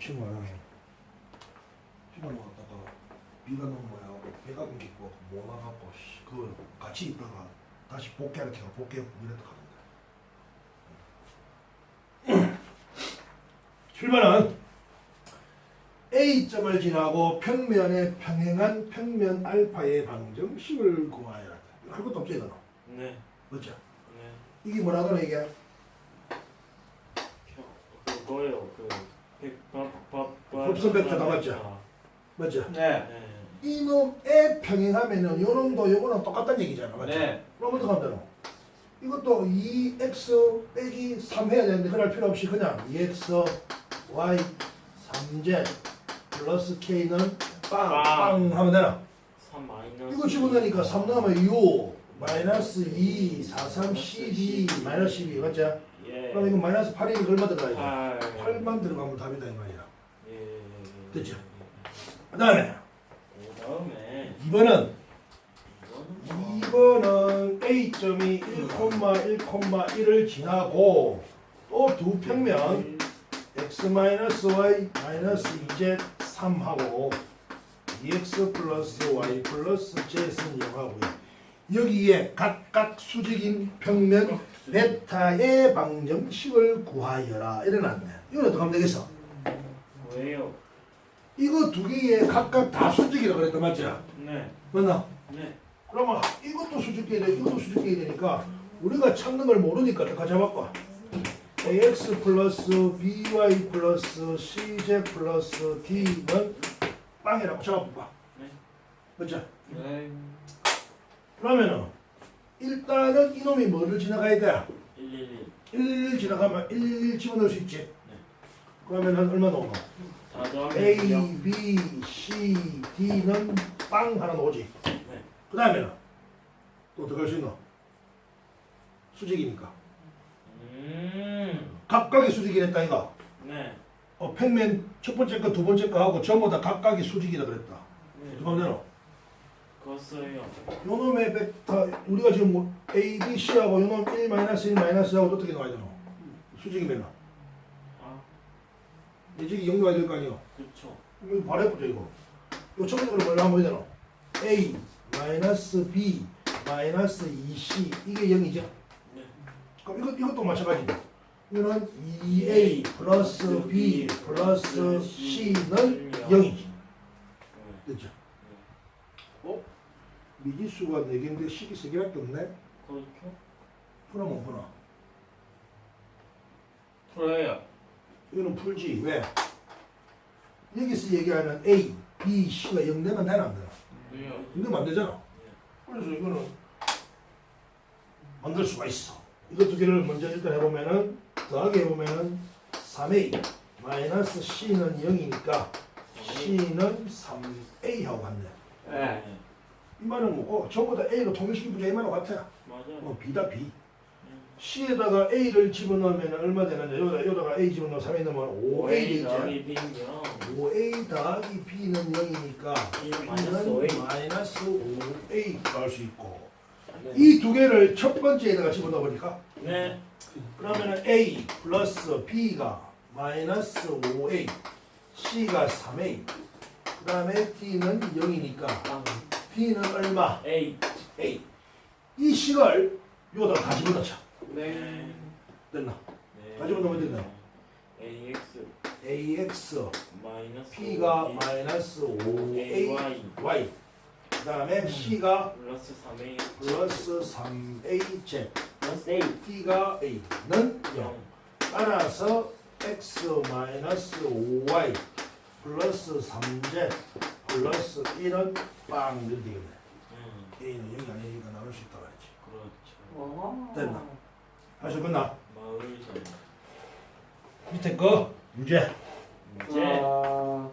친구가 휴가 나갔다가 비가 너무 와고 배가 끊기고 못 나가고 씨, 그 같이 있다가 다시 복귀하러 걔가 복귀했고 이랬다 하는데 출발은 A점을 지나고 평면에 평행한 평면 알파의 방정식을 구하여라 할 것도 없지 이거는 네. 맞죠? 네. 이게 뭐라더라 이게 겨- 그거예요. 그 벡터 나왔죠? 맞죠? 네. 네. 이놈에 평행하면은 요놈도 요거랑 똑같다는 얘기잖아 맞죠? 네. 그럼 어떻게 하면 되노? 이것도 2x 빼기 3 해야 되는데 그럴 필요 없이 그냥 2x y 3z 플러스 k는 빵, 빵 하면 되나? 3 마이너스. 이거 집어넣으니까 3 넣으면 6 마이너스 2 4 3 12 마이너스 12 맞죠? 예. 그럼 이거 마이너스 8이니까 얼마 들어가야 돼? 8. 8만 들어가면 답이다 이 말이야 예. 됐죠? 그 다음에 그 다음에 2번은 이거는 2번은 A점이 1,1,1을 지나고 또 두 평면 x-y 2z 3하고 2x 플러스 y 플러스 z는 0하고요. 여기에 각각 수직인 평면 베타의 방정식을 구하여라 이래놨네. 이건 어떻게 하면 되겠어? 왜요? 이거 두 개에 각각 다 수직이라고 그랬단 맞죠? 네. 맞나? 네. 그러면 이것도 수직해야 돼, 이것도 수직해야 되니까 우리가 찾는 걸 모르니까 어떡하 잡아봐. ax 플러스 by 플러스 cz 플러스 d는 빵이라고 잡아봐. 네. 맞죠? 네. 그러면은 일단은 이놈이 뭐를 지나가야 돼? 111. 111 지나가면 111 집어넣을 수 있지. 그러면은 얼마 나오노? A, 영. B, C, D는 빵 하나 나오지. 네. 그 다음에는 또 어떻게 할수 있노? 수직이니까. 음. 각각이 수직이 랬다 이거. 네. 어, 평면 첫 번째 거, 두 번째 거 하고 전부 다 각각이 수직이라 그랬다. 네. 하면 되노? 컸어요. 요놈의 벡터 우리가 지금 뭐 A, B, C하고 요놈 1 마이너스 1 마이너스 하고 어떻게 나와야 되노? 수직이면 아, 이직이 0 나와야 될거 아니에요? 그쵸. 이거 바래보자 이거. 요첫 번째 뭘로 하면 되노? A 마이너스 B 마이너스 2C 이게 0이죠? 네. 그럼 이것, 이것도 마찬가지다. 이거는 2A 플러스 B 플러스 C는 0이지. 네. 됐죠? 어? 미지수가 4개인데 식이 3개밖에 없네? 그렇죠. 풀어면 풀어. 풀어요. 이거는 풀지. 왜? 여기서 얘기하는 A, B, C가 0 되면 되나 안 되나? 근데 안 되잖아. 그래서 이거는 만들 수가 있어. 이거 두 개를 먼저 일단 해보면은 더하기 해보면은 3A 마이너스 C는 0이니까 C는 3A하고 같네. 네. 이 말은 뭐고 전부 다 A로 통일시키면 이 말하고 같아. 맞아요. 어, B다 B. 네. C에다가 A를 집어넣으면 얼마 되느냐? 여기다, 여기다가 A 집어넣으면 3A 넣으면 5A 되지. 더하기 B는요. 5A 더하기 B는 0이니까 일 마이너스 B는 5A. 마이너스 5A 나올 수 있고 네. 이두 개를 첫 번째에다가 집어넣어 보니까 네. 그러면은 A 플러스 B가 마이너스 5A C가 3A 그 다음에 D는 0이니까 빵. D는 얼마? A. A 이 식을 여기다가 다 집어넣자 네. 됐나? 네. 다 집어넣으면 된다. AX AX 마이너스 P가 5A, 마이너스 5A AY Y 그 다음에 C가 플러스 3A 플러스 3AZ 플러스 A T가 A는 0 따라서 X 마이너스 5Y 플러스 3Z 플러스 1은 빵 이렇게 되겠네 음, A는 0이 아니니까 나올 수 있다고 했지 그렇죠. 됐나? 하셨구나. 마을 전 밑에 거. 유제. 이제. 아.